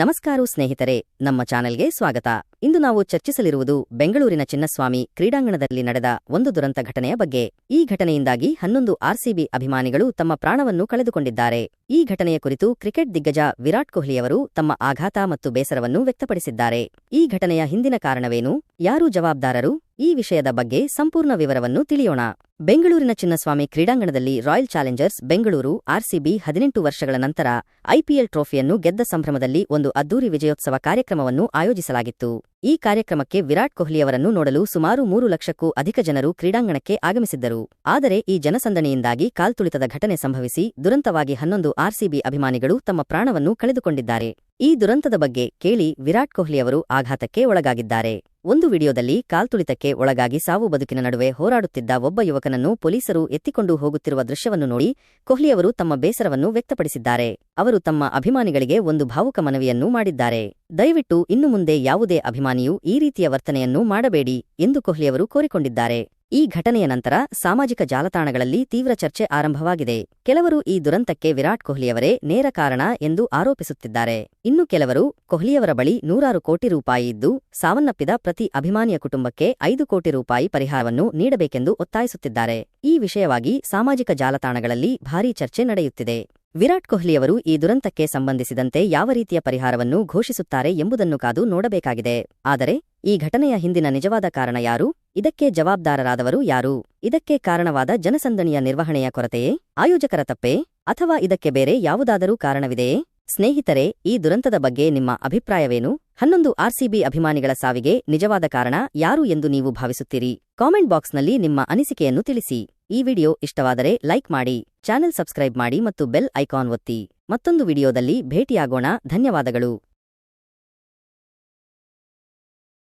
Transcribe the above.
ನಮಸ್ಕಾರ ಸ್ನೇಹಿತರೆ, ನಮ್ಮ ಚಾನೆಲ್ಗೆ ಸ್ವಾಗತ. ಇಂದು ನಾವು ಚರ್ಚಿಸಲಿರುವುದು ಬೆಂಗಳೂರಿನ ಚಿನ್ನಸ್ವಾಮಿ ಕ್ರೀಡಾಂಗಣದಲ್ಲಿ ನಡೆದ ಒಂದು ದುರಂತ ಘಟನೆಯ ಬಗ್ಗೆ. ಈ ಘಟನೆಯಿಂದಾಗಿ ಹನ್ನೊಂದು ಆರ್ಸಿಬಿ ಅಭಿಮಾನಿಗಳು ತಮ್ಮ ಪ್ರಾಣವನ್ನು ಕಳೆದುಕೊಂಡಿದ್ದಾರೆ. ಈ ಘಟನೆಯ ಕುರಿತು ಕ್ರಿಕೆಟ್ ದಿಗ್ಗಜ ವಿರಾಟ್ ಕೊಹ್ಲಿಯವರು ತಮ್ಮ ಆಘಾತ ಮತ್ತು ಬೇಸರವನ್ನು ವ್ಯಕ್ತಪಡಿಸಿದ್ದಾರೆ. ಈ ಘಟನೆಯ ಹಿಂದಿನ ಕಾರಣವೇನು? ಯಾರು ಜವಾಬ್ದಾರರು? ಈ ವಿಷಯದ ಬಗ್ಗೆ ಸಂಪೂರ್ಣ ವಿವರವನ್ನು ತಿಳಿಯೋಣ. ಬೆಂಗಳೂರಿನ ಚಿನ್ನಸ್ವಾಮಿ ಕ್ರೀಡಾಂಗಣದಲ್ಲಿ ರಾಯಲ್ ಚಾಲೆಂಜರ್ಸ್ ಬೆಂಗಳೂರು ಆರ್ಸಿಬಿ ಹದಿನೆಂಟು ವರ್ಷಗಳ ನಂತರ ಐಪಿಎಲ್ ಟ್ರೋಫಿಯನ್ನು ಗೆದ್ದ ಸಂಭ್ರಮದಲ್ಲಿ ಒಂದು ಅದ್ದೂರಿ ವಿಜಯೋತ್ಸವ ಕಾರ್ಯಕ್ರಮವನ್ನು ಆಯೋಜಿಸಲಾಗಿತ್ತು. ಈ ಕಾರ್ಯಕ್ರಮಕ್ಕೆ ವಿರಾಟ್ ಕೊಹ್ಲಿಯವರನ್ನು ನೋಡಲು ಸುಮಾರು ಮೂರು ಲಕ್ಷಕ್ಕೂ ಅಧಿಕ ಜನರು ಕ್ರೀಡಾಂಗಣಕ್ಕೆ ಆಗಮಿಸಿದ್ದರು. ಆದರೆ ಈ ಜನಸಂದಣಿಯಿಂದಾಗಿ ಕಾಲ್ತುಳಿತದ ಘಟನೆ ಸಂಭವಿಸಿ ದುರಂತವಾಗಿ ಹನ್ನೊಂದು ಆರ್ಸಿಬಿ ಅಭಿಮಾನಿಗಳು ತಮ್ಮ ಪ್ರಾಣವನ್ನು ಕಳೆದುಕೊಂಡಿದ್ದಾರೆ. ಈ ದುರಂತದ ಬಗ್ಗೆ ಕೇಳಿ ವಿರಾಟ್ ಕೊಹ್ಲಿಯವರು ಆಘಾತಕ್ಕೆ ಒಳಗಾಗಿದ್ದಾರೆ. ಒಂದು ವಿಡಿಯೋದಲ್ಲಿ ಕಾಲ್ತುಳಿತಕ್ಕೆ ಒಳಗಾಗಿ ಸಾವು ಬದುಕಿನ ನಡುವೆ ಹೋರಾಡುತ್ತಿದ್ದ ಒಬ್ಬ ಯುವಕನನ್ನು ಪೊಲೀಸರು ಎತ್ತಿಕೊಂಡು ಹೋಗುತ್ತಿರುವ ದೃಶ್ಯವನ್ನು ನೋಡಿ ಕೊಹ್ಲಿಯವರು ತಮ್ಮ ಬೇಸರವನ್ನು ವ್ಯಕ್ತಪಡಿಸಿದ್ದಾರೆ. ಅವರು ತಮ್ಮ ಅಭಿಮಾನಿಗಳಿಗೆ ಒಂದು ಭಾವುಕ ಮನವಿಯನ್ನು ಮಾಡಿದ್ದಾರೆ. ದಯವಿಟ್ಟು ಇನ್ನು ಮುಂದೆ ಯಾವುದೇ ಅಭಿಮಾನಿಯೂ ಈ ರೀತಿಯ ವರ್ತನೆಯನ್ನು ಮಾಡಬೇಡಿ ಎಂದು ಕೊಹ್ಲಿಯವರು ಕೋರಿಕೊಂಡಿದ್ದಾರೆ. ಈ ಘಟನೆಯ ನಂತರ ಸಾಮಾಜಿಕ ಜಾಲತಾಣಗಳಲ್ಲಿ ತೀವ್ರ ಚರ್ಚೆ ಆರಂಭವಾಗಿದೆ. ಕೆಲವರು ಈ ದುರಂತಕ್ಕೆ ವಿರಾಟ್ ಕೊಹ್ಲಿಯವರೇ ನೇರ ಕಾರಣ ಎಂದು ಆರೋಪಿಸುತ್ತಿದ್ದಾರೆ. ಇನ್ನು ಕೆಲವರು ಕೊಹ್ಲಿಯವರ ಬಳಿ ನೂರಾರು ಕೋಟಿ ರೂಪಾಯಿ ಇದ್ದು, ಸಾವನ್ನಪ್ಪಿದ ಪ್ರತಿ ಅಭಿಮಾನಿಯ ಕುಟುಂಬಕ್ಕೆ ಐದು ಕೋಟಿ ರೂಪಾಯಿ ಪರಿಹಾರವನ್ನು ನೀಡಬೇಕೆಂದು ಒತ್ತಾಯಿಸುತ್ತಿದ್ದಾರೆ. ಈ ವಿಷಯವಾಗಿ ಸಾಮಾಜಿಕ ಜಾಲತಾಣಗಳಲ್ಲಿ ಭಾರೀ ಚರ್ಚೆ ನಡೆಯುತ್ತಿದೆ. ವಿರಾಟ್ ಕೊಹ್ಲಿಯವರು ಈ ದುರಂತಕ್ಕೆ ಸಂಬಂಧಿಸಿದಂತೆ ಯಾವ ರೀತಿಯ ಪರಿಹಾರವನ್ನು ಘೋಷಿಸುತ್ತಾರೆ ಎಂಬುದನ್ನು ಕಾದು ನೋಡಬೇಕಾಗಿದೆ. ಆದರೆ, ಈ ಘಟನೆಯ ಹಿಂದಿನ ನಿಜವಾದ ಕಾರಣ ಯಾರು? ಇದಕ್ಕೆ ಜವಾಬ್ದಾರರಾದವರು ಯಾರು? ಇದಕ್ಕೆ ಕಾರಣವಾದ ಜನಸಂದಣಿಯ ನಿರ್ವಹಣೆಯ ಕೊರತೆಯೇ? ಆಯೋಜಕರ ತಪ್ಪೇ? ಅಥವಾ ಇದಕ್ಕೆ ಬೇರೆ ಯಾವುದಾದರೂ ಕಾರಣವಿದೆಯೇ? ಸ್ನೇಹಿತರೆ, ಈ ದುರಂತದ ಬಗ್ಗೆ ನಿಮ್ಮ ಅಭಿಪ್ರಾಯವೇನು? ಹನ್ನೊಂದು ಆರ್ಸಿಬಿ ಅಭಿಮಾನಿಗಳ ಸಾವಿಗೆ ನಿಜವಾದ ಕಾರಣ ಯಾರು ಎಂದು ನೀವು ಭಾವಿಸುತ್ತೀರಿ? ಕಾಮೆಂಟ್ ಬಾಕ್ಸ್ನಲ್ಲಿ ನಿಮ್ಮ ಅನಿಸಿಕೆಯನ್ನು ತಿಳಿಸಿ. ಈ ವಿಡಿಯೋ ಇಷ್ಟವಾದರೆ ಲೈಕ್ ಮಾಡಿ, ಚಾನೆಲ್ ಸಬ್ಸ್ಕ್ರೈಬ್ ಮಾಡಿ ಮತ್ತು ಬೆಲ್ ಐಕಾನ್ ಒತ್ತಿ. ಮತ್ತೊಂದು ವಿಡಿಯೋದಲ್ಲಿ ಭೇಟಿಯಾಗೋಣ. ಧನ್ಯವಾದಗಳು.